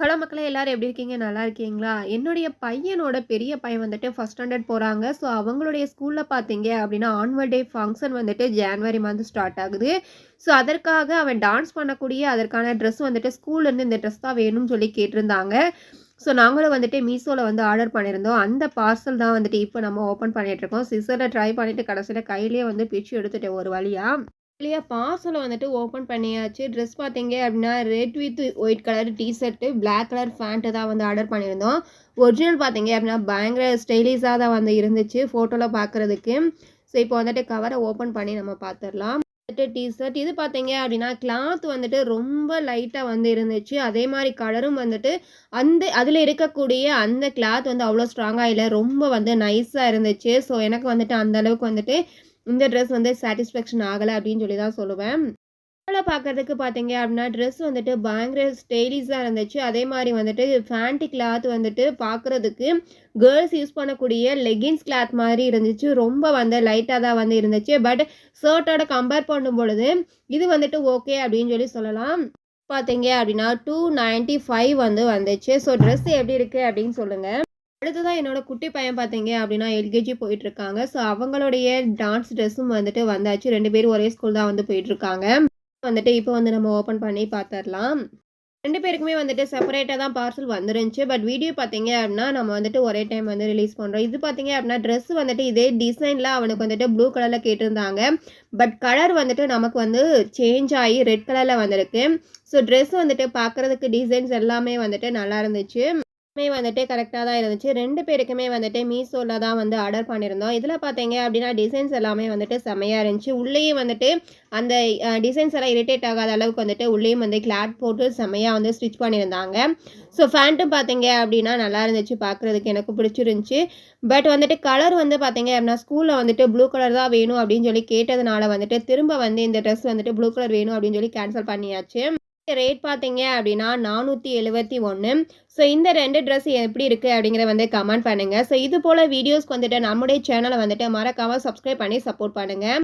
Hello மக்களே எல்லாரும் எப்படி இருக்கீங்க? நல்லா இருக்கீங்களா? என்னுடைய பையனோட பெரிய பையன் வந்துட்டு ஃபஸ்ட் ஸ்டாண்டர்ட் போகிறாங்க ஸோ அவங்களுடைய ஸ்கூலில் பார்த்தீங்க அப்படின்னா, ஆன்வல் டே ஃபங்க்ஷன் வந்துட்டு ஜான்வரி மந்த் ஸ்டார்ட் ஆகுது. ஸோ அதற்காக அவன் டான்ஸ் பண்ணக்கூடிய அதற்கான ட்ரெஸ் வந்துட்டு ஸ்கூல்லேருந்து இந்த ட்ரெஸ் தான் வேணும்னு சொல்லி கேட்டிருந்தாங்க. ஸோ நாங்களும் வந்துட்டு மீஷோவில் வந்து ஆர்டர் பண்ணியிருந்தோம். அந்த பார்சல் தான் வந்துட்டு இப்போ நம்ம ஓப்பன் பண்ணிகிட்ருக்கோம் சிசர்ல ட்ரை பண்ணிட்டு கடைசியில் கையிலேயே வந்து பிச்சு எடுத்துட்டேன் ஒரு வழியாக வழியா பார்சலை வந்துட்டு ஓப்பன் பண்ணியாச்சு. ட்ரெஸ் பார்த்தீங்க அப்படின்னா, red with white colour t-shirt black colour pant தான் வந்து ஆர்டர் பண்ணியிருந்தோம். ஒரிஜினல் பார்த்தீங்க அப்படின்னா, பயங்கர ஸ்டைலிஷாக தான் வந்து இருந்துச்சு ஃபோட்டோவில் பார்க்குறதுக்கு. ஸோ இப்போ வந்துட்டு கவரை ஓப்பன் பண்ணி நம்ம பார்த்துடலாம் வந்துட்டு டிஷர்ட் இது பார்த்தீங்க அப்படின்னா, கிளாத் வந்துட்டு ரொம்ப லைட்டாக வந்து இருந்துச்சு. அதே மாதிரி கலரும் வந்துட்டு அந்த அதில் இருக்கக்கூடிய அந்த கிளாத் வந்து அவ்வளோ ஸ்ட்ராங்காக இல்லை ரொம்ப வந்து நைஸாக இருந்துச்சு. ஸோ எனக்கு வந்துட்டு அந்தளவுக்கு வந்துட்டு இந்த ட்ரெஸ் வந்து சாட்டிஸ்ஃபேக்ஷன் ஆகலை அப்படின்னு சொல்லி தான் சொல்லுவேன். ஃபோட்டோல பார்க்கறதுக்கு பார்த்தீங்க அப்படின்னா, ட்ரெஸ் வந்துட்டு பயங்கர ஸ்டைலிஷாக இருந்துச்சு. அதே மாதிரி வந்துட்டு ஃபேண்டி கிளாத் வந்துட்டு பார்க்குறதுக்கு கேர்ள்ஸ் யூஸ் பண்ணக்கூடிய லெகின்ஸ் கிளாத் மாதிரி இருந்துச்சு. ரொம்ப வந்து லைட்டாக தான் வந்து இருந்துச்சு. பட் ஷர்ட்டோட கம்பேர் பண்ணும்பொழுது, இது வந்துட்டு ஓகே அப்படின்னு சொல்லி சொல்லலாம். பார்த்தீங்க அப்படின்னா, 295 வந்து வந்துச்சு. ஸோ ட்ரெஸ் எப்படி இருக்குது அப்படின்னு சொல்லுங்கள் அடுத்ததான் என்னோட குட்டி பையன் பார்த்தீங்க அப்படின்னா, எல்கேஜி போயிட்டுருக்காங்க. ஸோ அவங்களுடைய டான்ஸ் ட்ரெஸ்ஸும் வந்துட்டு வந்தாச்சு. ரெண்டு பேரும் ஒரே ஸ்கூல் தான் வந்து போயிட்டுருக்காங்க. வந்துட்டு இப்போ வந்து நம்ம ஓப்பன் பண்ணி பார்த்துடலாம் ரெண்டு பேருக்குமே வந்துட்டு செப்பரேட்டாக தான் பார்சல் வந்துருந்துச்சு. பட் வீடியோ பார்த்தீங்க அப்படின்னா, நம்ம வந்துட்டு ஒரே டைம் வந்து ரிலீஸ் பண்ணுறோம் இது பார்த்தீங்க அப்படின்னா, ட்ரெஸ் வந்துட்டு இதே டிசைனில் அவனுக்கு வந்துட்டு ப்ளூ கலரில் கேட்டிருந்தாங்க. பட் கலர் வந்துட்டு நமக்கு வந்து சேஞ்ச் ஆகி ரெட் கலரில் வந்திருக்கு. ஸோ ட்ரெஸ் வந்துட்டு பார்க்குறதுக்கு டிசைன்ஸ் எல்லாமே வந்துட்டு நல்லா இருந்துச்சு. மே வந்துட்டு கரெக்டாக தான் இருந்துச்சு. ரெண்டு பேருக்குமே வந்துட்டு மீசோவில் தான் வந்து ஆர்டர் பண்ணியிருந்தோம். இதில் பார்த்தீங்க அப்படின்னா, டிசைன்ஸ் எல்லாமே வந்துட்டு செம்மையாக இருந்துச்சு. உள்ளேயும் வந்துட்டு அந்த டிசைன்ஸ் எல்லாம் இரிட்டேட் ஆகாத அளவுக்கு வந்துட்டு உள்ளேயும் வந்து கிளாத் போட்டு செமையாக வந்து ஸ்டிச் பண்ணியிருந்தாங்க. ஸோ ஃபேண்ட்டும் பார்த்தீங்க அப்படின்னா, நல்லா இருந்துச்சு பார்க்குறதுக்கு எனக்கு பிடிச்சிருந்துச்சி பட் வந்துட்டு கலர் வந்து பார்த்தீங்க அப்படின்னா, ஸ்கூலில் வந்துட்டு ப்ளூ கலர் தான் வேணும் அப்படின்னு சொல்லி கேட்டதுனால வந்துட்டு திரும்ப வந்து இந்த ட்ரெஸ் வந்துட்டு ப்ளூ கலர் வேணும் அப்படின்னு சொல்லி கேன்சல் பண்ணியாச்சு. ரேட் பார்த்தீங்க அப்படின்னா, 471 ஸோ இந்த ரெண்டு ட்ரெஸ் எப்படி இருக்குது அப்படிங்கிறத வந்து கமெண்ட் பண்ணுங்கள் ஸோ இது போல் வீடியோஸ்க்கு வந்துட்டு நம்முடைய சேனலை வந்துட்டு மறக்காமல் சப்ஸ்கிரைப் பண்ணி சப்போர்ட் பண்ணுங்கள்